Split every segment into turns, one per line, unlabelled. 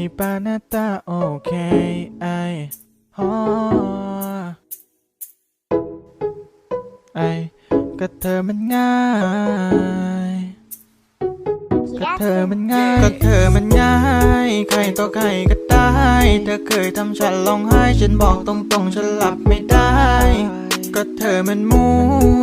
นี่ปานาตาโอเคไอฮอไอก็เธอมันง่ายก็เธอมันง่ายก็เธอมันง่าย ใครต่อใครก็ได้ เธอเคยทำฉันร้องไห้ ฉันบอกตรงๆ ฉันหลับไม่ได้ ก็เธอมันมั่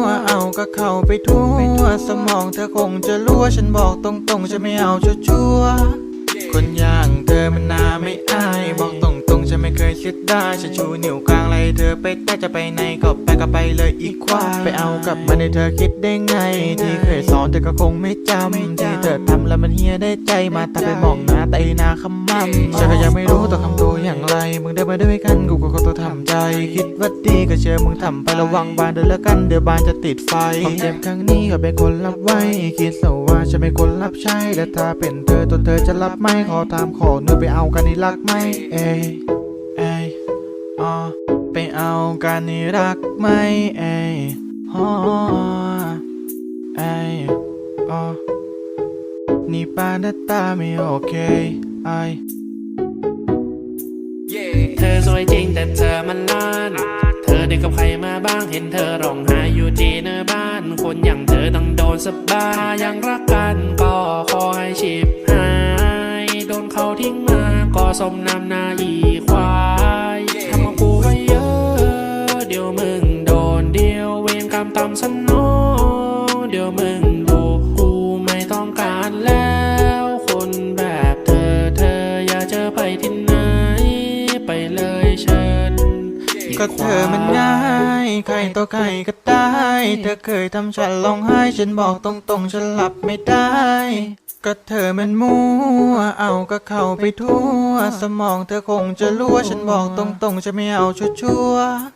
ว เอาก็เข้าไปทั่ว สมองเธอคงจะรู้ว่าฉันบอกตรงๆ ฉันไม่เอาชัวๆคนอย่าง อมันน่าไม่อาย บอกตรงๆฉันไม่เคยคิดได้ฉันชูนิ้วกลางไล่เธอไปแต่จะไปไหนก็ไปก็ไปเลยอีกควายไป กลับมาในเธอคิดได้ไง ที่เคยสอนเธอก็คงไม่จำที่เธอทำแล้วมันเฮียได้ใจมาแต่ไปมองหน้าแต่อีหนาคำมั่มฉันก็ยังไม่รู้ต้องทำตัวอย่างไร มึงได้มาด้วยกันกูก็ต้องทำใจ คิดว่าดีก็เชื่อมึงทำไประวังบานเดินแล้วกันเดี๋ยวบานจะติดไฟความเจ็บครั้งนี้ก็เป็นคนรับไว้คิดซะว่าฉันเป็นคนรับใช้และถ้าเป็นเธอตัวเธอจะรับไหมขอตามขอเนื้อไปเอากันนี่รักไหมเอยเอยอ๋อไปเอากันนี่รักไหมเอ ยฮอเอยอ๋อนี่ปานาตาไม่โอเคไอ
เธอสวยจริงแต่เธอมันล้านเธอได้กับใครมาบ้างเห็นเธอร้องไห้อยู่ที่หน้าบ้าน คนอย่างเธอต้องโดนสบายถ้ายังรักกันก็ขอให้ชีพหาย โดนเขาทิ้งมาก็สมน้ำหน้าอีควาย ตามสนองเดี๋ยวมึงดูกูไม่ต้องการแล้ว คนแบบเธอเธออยากเจอไปที่ไหน ไปเลยเชิญ
ก็เธอมันง่ายใครต่อใครก็ได้ เธอเคยทำฉันร้องไห้ ฉันบอกตรงๆ ฉันหลับไม่ได้ ก็เธอมันมั่ว เอาก็เข้าไปทั่ว สมองเธอคงจะรู้ว่าฉันบอกตรงๆฉันไม่เอาชัวๆ